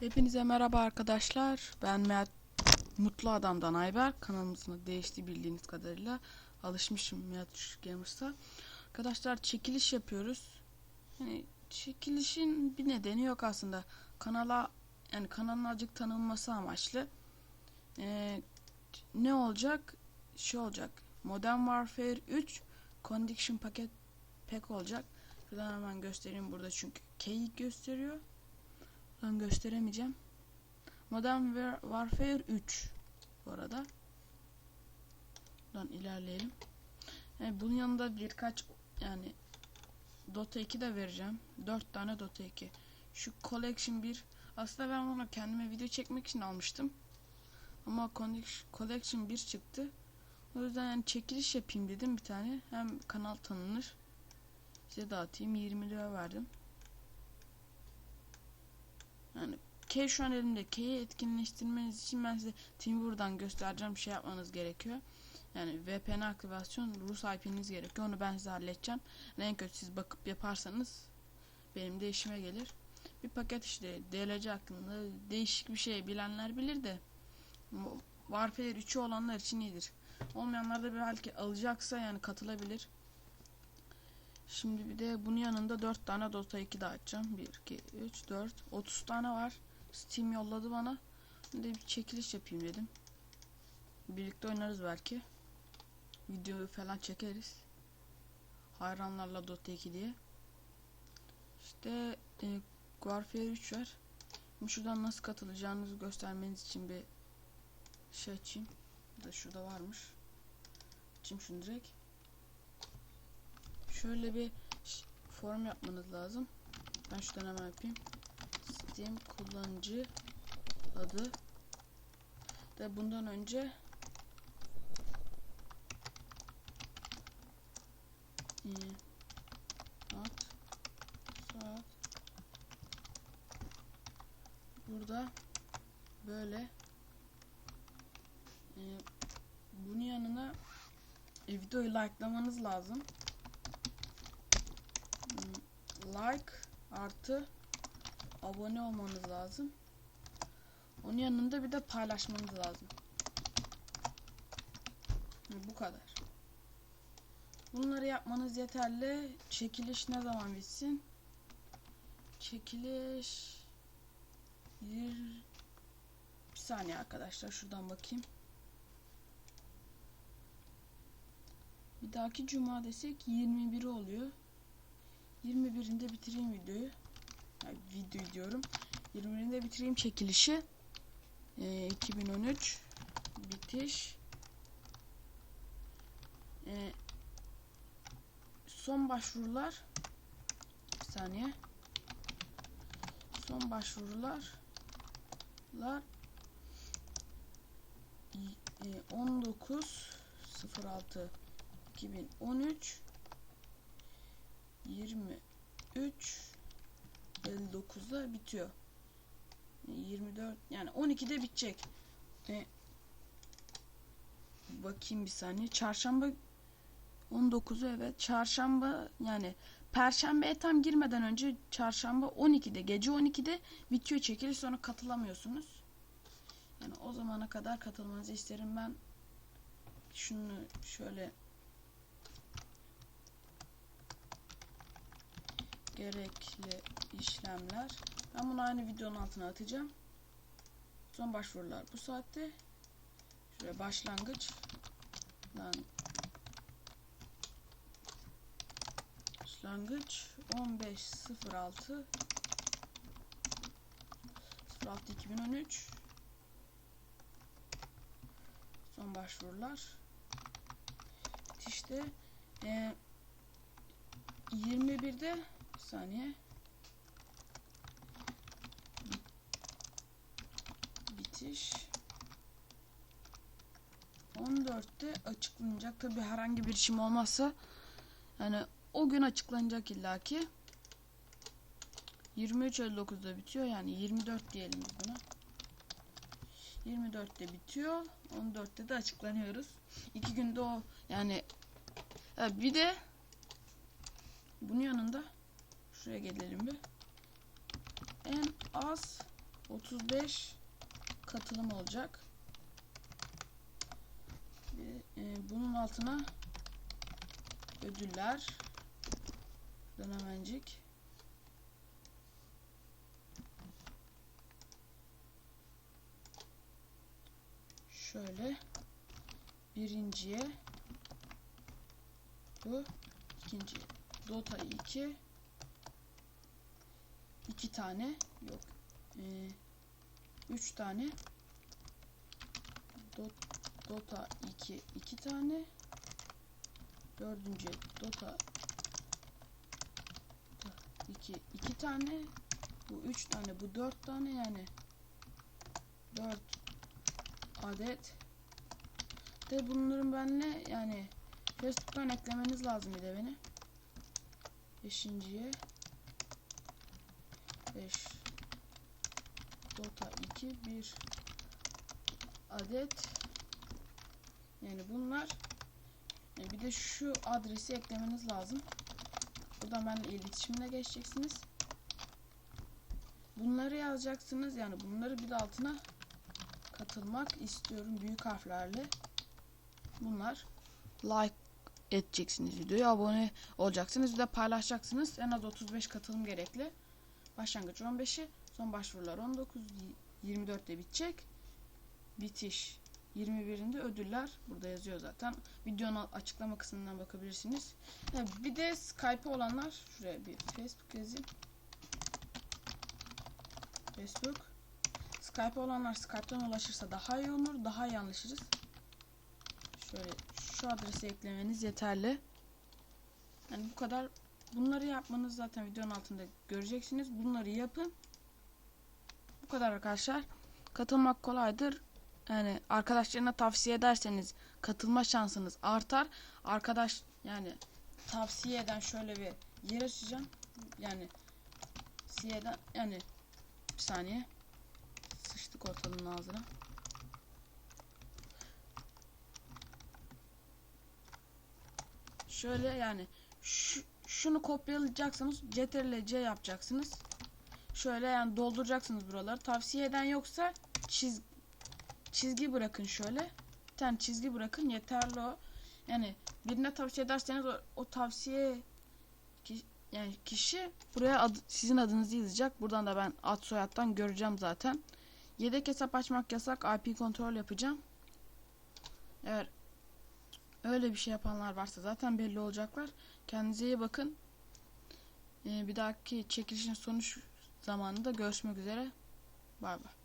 Hepinize merhaba arkadaşlar. Ben Mert Mutlu Adam'dan Ayber. Kanalımızın değişti bildiğiniz kadarıyla. Alışmışım Mert Gamers'a. Arkadaşlar çekiliş yapıyoruz. Yani çekilişin bir nedeni yok aslında. Kanala yani kanalın azıcık tanınması amaçlı. Ee, ne olacak? Şey olacak. Modern Warfare 3 Condition paket pack olacak. Şuradan hemen göstereyim burada çünkü keyik gösteriyor. Ben gösteremeyeceğim. Modern War- Warfare 3 bu arada. Buradan ilerleyelim. Yani bunun yanında birkaç yani Dota 2 de vereceğim. 4 tane Dota 2. Şu Collection 1 aslında ben bunu kendime video çekmek için almıştım. Ama Collection 1 çıktı. O yüzden yani çekiliş yapayım dedim bir tane. Hem kanal tanınır. Size dağıtayım. 20 lira verdim. Yani K şu an elimde. K'yi etkinleştirmeniz için ben size Timber'dan göstereceğim şey yapmanız gerekiyor. Yani VPN aktivasyon Rus IP'niz gerekiyor. Onu ben size halledeceğim. Yani en kötü siz bakıp yaparsanız benim de işime gelir. Bir paket işte DLC hakkında değişik bir şey bilenler bilir de Warfare 3'ü olanlar için iyidir. Olmayanlar da belki alacaksa yani katılabilir. Şimdi bir de bunun yanında 4 tane Dota 2 daha açacağım. 1, 2, 3, 4. 30 tane var. Steam yolladı bana. Bir de bir çekiliş yapayım dedim. Birlikte oynarız belki. Videoyu falan çekeriz. Hayranlarla Dota 2 diye. İşte e, Warfare 3 var. Şuradan nasıl katılacağınızı göstermeniz için bir şey açayım. Da şurada varmış. Açayım şunu direkt. Şöyle bir form yapmanız lazım. Ben şuradan hemen yapayım. Steam kullanıcı adı de bundan önce at saat burada böyle e, bunun yanına videoyu likelamanız lazım. Like artı abone olmanız lazım. Onun yanında bir de paylaşmanız lazım. Bu kadar. Bunları yapmanız yeterli. Çekiliş ne zaman bitsin? Çekiliş bir, bir saniye arkadaşlar şuradan bakayım. Bir dahaki cuma desek 21 oluyor. 21'inde bitireyim videoyu. Yani video diyorum. 21'inde bitireyim çekilişi. Ee, 2013 bitiş. Ee, son başvurular bir saniye. Son başvurular lar y- e, 19 06 2013 23 59'da bitiyor. 24 yani 12'de bitecek. E, bakayım bir saniye. Çarşamba 19'u evet. Çarşamba yani Perşembeye tam girmeden önce çarşamba 12'de gece 12'de bitiyor çekiliş sonra katılamıyorsunuz. Yani o zamana kadar katılmanızı isterim ben. Şunu şöyle gerekli işlemler. Ben bunu aynı videonun altına atacağım. Son başvurular bu saatte. Şuraya başlangıç. Lan başlangıç 15.06 06 2013 son başvurular işte e, 21'de bir saniye. Bitiş. 14'te açıklanacak. Tabi herhangi bir işim olmazsa yani o gün açıklanacak illaki. 23.59'da bitiyor yani 24 diyelim buna. 24'te bitiyor 14'te de açıklanıyoruz. İki günde o yani bir de bunun yanında şuraya gelelim bir en az 35 katılım olacak. E, bunun altına ödüller. Buradan hemencik. Şöyle birinciye bu ikinci Dota 2 iki tane yok. Ee, üç tane. Dot- Dota 2 iki tane. Dördüncü Dota 2 iki tane. Bu üç tane bu dört tane yani. Dört adet. De bunların benle yani Facebook'tan eklemeniz lazım bir de beni. Beşinciye 5 Dota 2 bir adet. Yani bunlar. Yani bir de şu adresi eklemeniz lazım. Buradan benimle iletişimine geçeceksiniz. Bunları yazacaksınız. Yani bunları bir de altına katılmak istiyorum büyük harflerle. Bunlar. Like edeceksiniz videoyu abone olacaksınız. Bir de paylaşacaksınız. En az 35 katılım gerekli başlangıç 15'i son başvurular 19 24'te bitecek. Bitiş 21'inde ödüller burada yazıyor zaten. Videonun açıklama kısmından bakabilirsiniz. Bir de Skype olanlar şuraya bir Facebook yazayım. Facebook. Skype olanlar Skype'tan ulaşırsa daha iyi olur daha iyi anlaşırız. Şöyle şu adresi eklemeniz yeterli. Yani bu kadar. Bunları yapmanız zaten videonun altında göreceksiniz. Bunları yapın. Bu kadar arkadaşlar. Katılmak kolaydır. Yani arkadaşlarına tavsiye ederseniz katılma şansınız artar. Arkadaş yani tavsiye eden şöyle bir yer açacağım. Yani tavsiyeden yani bir saniye sıçtık ortalığın ağzına. Şöyle yani şu, şunu kopyalayacaksınız. Ctrl C yapacaksınız. Şöyle yani dolduracaksınız buraları. Tavsiye eden yoksa çiz, çizgi bırakın şöyle. Bir tane çizgi bırakın yeterli o. Yani birine tavsiye ederseniz o, o tavsiye ki, yani kişi buraya ad, sizin adınızı yazacak. Buradan da ben ad soyaddan göreceğim zaten. Yedek hesap açmak yasak. IP kontrol yapacağım. Evet Öyle bir şey yapanlar varsa zaten belli olacaklar. Kendinize iyi bakın. Ee, bir dahaki çekilişin sonuç zamanında görüşmek üzere. Bay bay.